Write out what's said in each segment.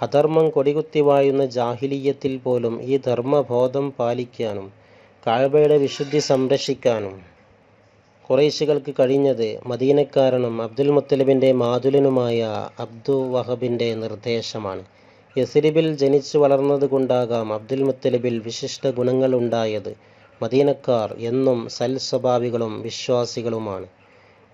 അധർമ്മം കൊടികുത്തി വാഴുന്ന ജാഹിലീയത്തിൽ പോലും ഈ ധർമ്മബോധം പാലിക്കാനും കാഴ്ബയുടെ വിശുദ്ധി സംരക്ഷിക്കാനും ഖുറൈശികൾക്ക് കഴിഞ്ഞത് മദീനക്കാരനും അബ്ദുൽ മുത്തലിബിന്റെ മാതുലിനുമായ അബ്ദു വഹബിന്റെ നിർദ്ദേശമാണ്. യസിരിബിൽ ജനിച്ചു വളർന്നതുകൊണ്ടാകാം അബ്ദുൽ മുത്തലിബിൽ വിശിഷ്ട ഗുണങ്ങൾ ഉണ്ടായത് മദീനക്കാർ എന്നും സൽസ്വഭാവികളും വിശ്വാസികളുമാണ്.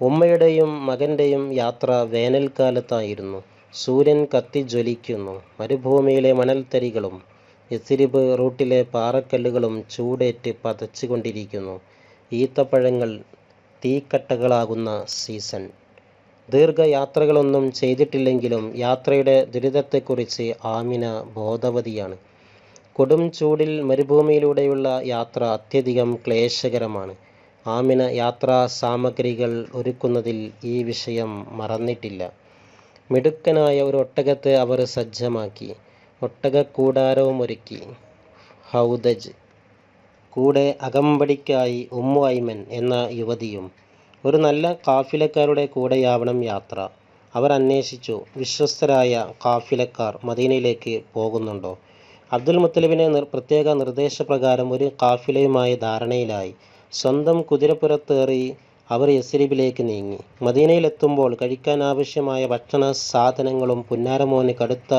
ഉമ്മയുടെയും മകന്റെയും യാത്ര വേനൽക്കാലത്തായിരുന്നു. സൂര്യൻ കത്തിജ്വലിക്കുന്നു. മരുഭൂമിയിലെ മണൽത്തരികളും എസിരിബ് റൂട്ടിലെ പാറക്കല്ലുകളും ചൂടേറ്റ് പതച്ചുകൊണ്ടിരിക്കുന്നു. ഈത്തപ്പഴങ്ങൾ തീക്കട്ടകളാകുന്ന സീസൺ. ദീർഘയാത്രകളൊന്നും ചെയ്തിട്ടില്ലെങ്കിലും യാത്രയുടെ ദുരിതത്തെക്കുറിച്ച് ആമിന ബോധവതിയാണ്. കൊടും ചൂടിൽ മരുഭൂമിയിലൂടെയുള്ള യാത്ര അത്യധികം ക്ലേശകരമാണ്. ആമിന യാത്രാ സാമഗ്രികൾ ഒരുക്കുന്നതിൽ ഈ വിഷയം മറന്നിട്ടില്ല. മിടുക്കനായ ഒരു ഒട്ടകത്തെ അവർ സജ്ജമാക്കി. ഒട്ടകക്കൂടാരവും ഒരുക്കി. ഹൗദജ്. കൂടെ അകമ്പടിക്കായി ഉമ്മു ഐമൻ എന്ന യുവതിയും ഒരു നല്ല കാഫിലക്കാരുടെ കൂടെയാവണം യാത്ര. അവർ അന്വേഷിച്ചു വിശ്വസ്തരായ കാഫിലക്കാർ മദീനയിലേക്ക് പോകുന്നുണ്ടോ? അബ്ദുൽ മുത്തലിബിനെ പ്രത്യേക നിർദ്ദേശപ്രകാരം ഒരു കാഫിലയുമായി ധാരണയിലായി. സ്വന്തം കുതിരപ്പുറത്തേറി അവർ യസ്രിബിലേക്ക് നീങ്ങി. മദീനയിലെത്തുമ്പോൾ കഴിക്കാൻ ആവശ്യമായ ഭക്ഷണ സാധനങ്ങളും പുന്നാരമോന് കടുത്ത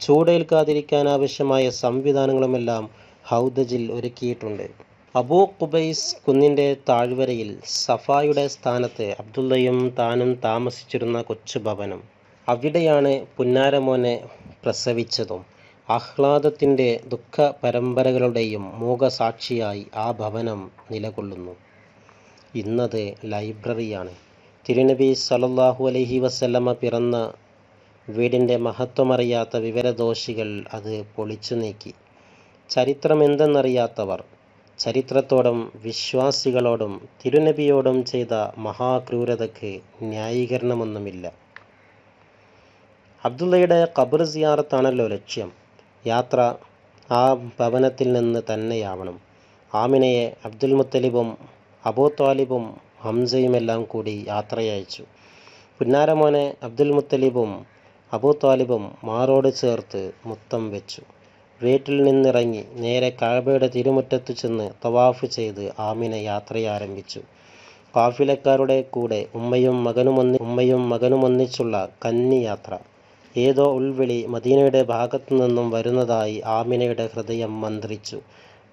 ചൂടേൽക്കാതിരിക്കാൻ ആവശ്യമായ സംവിധാനങ്ങളുമെല്ലാം ഹൗദജിൽ ഒരുക്കിയിട്ടുണ്ട്. അബൂ കുബൈസ് കുന്നിന്റെ താഴ്വരയിൽ സഫായുടെ സ്ഥാനത്ത് അബ്ദുള്ളയും താനും താമസിച്ചിരുന്ന കൊച്ചു ഭവനം. അവിടെയാണ് പുന്നാരമോനെ പ്രസവിച്ചതും. ആഹ്ലാദത്തിന്റെ ദുഃഖ പരമ്പരകളുടെയും മൂകസാക്ഷിയായി ആ ഭവനം നിലകൊള്ളുന്നു. ഇന്നത് ലൈബ്രറിയാണ്. തിരുനബി സലല്ലാഹു അലഹി വസല്ലമ പിറന്ന വീടിന്റെ മഹത്വമറിയാത്ത വിവരദോഷികൾ അത് പൊളിച്ചു നീക്കി. ചരിത്രം എന്തെന്നറിയാത്തവർ ചരിത്രത്തോടും വിശ്വാസികളോടും തിരുനബിയോടും ചെയ്ത മഹാക്രൂരതയ്ക്ക് ന്യായീകരണമൊന്നുമില്ല. അബ്ദുള്ളയുടെ ഖബർ സിയാറത്താണല്ലോ ലക്ഷ്യം. യാത്ര ആ ഭവനത്തിൽ നിന്ന് തന്നെയാവണം. ആമിനയെ അബ്ദുൽ മുത്തലിബും അബൂ താലിബും ഹംസയുമെല്ലാം കൂടി യാത്രയയച്ചു. പുന്നാരമോനെ അബ്ദുൽ മുത്തലിബും അബൂ താലിബും മാറോട് ചേർത്ത് മുത്തം വെച്ചു. വീട്ടിൽ നിന്നിറങ്ങി നേരെ കാബയുടെ തിരുമുറ്റത്തു ചെന്ന് തവാഫ് ചെയ്ത് ആമിന യാത്രയാരംഭിച്ചു. കാഫിലക്കാരുടെ കൂടെ ഉമ്മയും മകനുമൊന്നി ഉമ്മയും മകനും ഒന്നിച്ചുള്ള കന്നി യാത്ര. ഏതോ ഉൾവിളി മദീനയുടെ ഭാഗത്തു നിന്നും വരുന്നതായി ആമിനയുടെ ഹൃദയം മന്ത്രിച്ചു.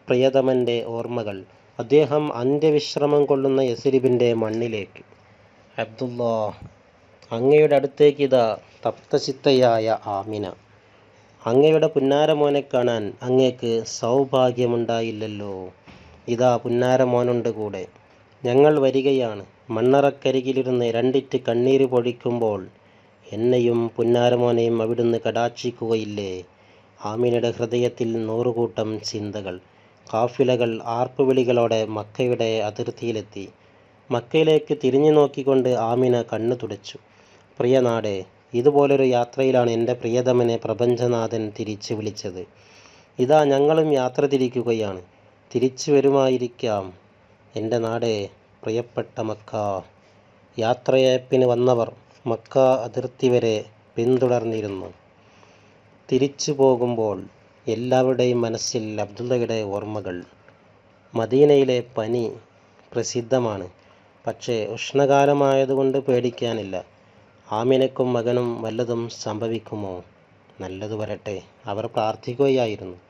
പ്രിയതമന്റെ ഓർമ്മകൾ അദ്ദേഹം അന്ത്യവിശ്രമം കൊള്ളുന്ന യസരിബിന്റെ മണ്ണിലേക്ക്. അബ്ദുല്ലാ അങ്ങയുടെ അടുത്തേക്ക് ഇതാ തപ്തചിത്തയായ ആമിന. അങ്ങയുടെ പുന്നാരമോനെ കാണാൻ അങ്ങേക്ക് സൗഭാഗ്യമുണ്ടായില്ലല്ലോ. ഇതാ പുന്നാരമോനുണ്ട് കൂടെ. ഞങ്ങൾ വരികയാണ്. മണ്ണറക്കരികിലിരുന്ന് രണ്ടിറ്റ് കണ്ണീര് പൊഴിക്കുമ്പോൾ എന്നെയും പുന്നാരമോനെയും അവിടുന്ന് കടാക്ഷിക്കുകയില്ലേ? ആമിനയുടെ ഹൃദയത്തിൽ നൂറുകൂട്ടം ചിന്തകൾ. കാഫിലകൾ ആർപ്പുവിളികളോടെ മക്കയുടെ അതിർത്തിയിലെത്തി. മക്കയിലേക്ക് തിരിഞ്ഞു നോക്കിക്കൊണ്ട് ആമിന കണ്ണു തുടച്ചു. പ്രിയ നാടേ ഇതുപോലൊരു യാത്രയിലാണ് എന്റെ പ്രിയതമനെ പ്രപഞ്ചനാഥൻ തിരിച്ചു വിളിച്ചത്. ഇതാ ഞങ്ങളും യാത്ര തിരിക്കുകയാണ്. തിരിച്ചു വരുമായിരിക്കാം. എന്റെ നാടേ പ്രിയപ്പെട്ട മക്ക. യാത്രയപ്പിന് വന്നവർ മക്ക അതിർത്തി വരെ പിന്തുടർന്നിരുന്നു. തിരിച്ചു പോകുമ്പോൾ എല്ലാവരുടെയും മനസ്സിൽ അബ്ദുള്ളയുടെ ഓർമ്മകൾ. മദീനയിലെ പനി പ്രസിദ്ധമാണ്. പക്ഷേ ഉഷ്ണകാലമായതുകൊണ്ട് പേടിക്കാനില്ല. ആമിനക്കും മകനും വല്ലതും സംഭവിക്കുമോ? നല്ലത് വരട്ടെ. അവർ പ്രാർത്ഥിക്കുകയായിരുന്നു.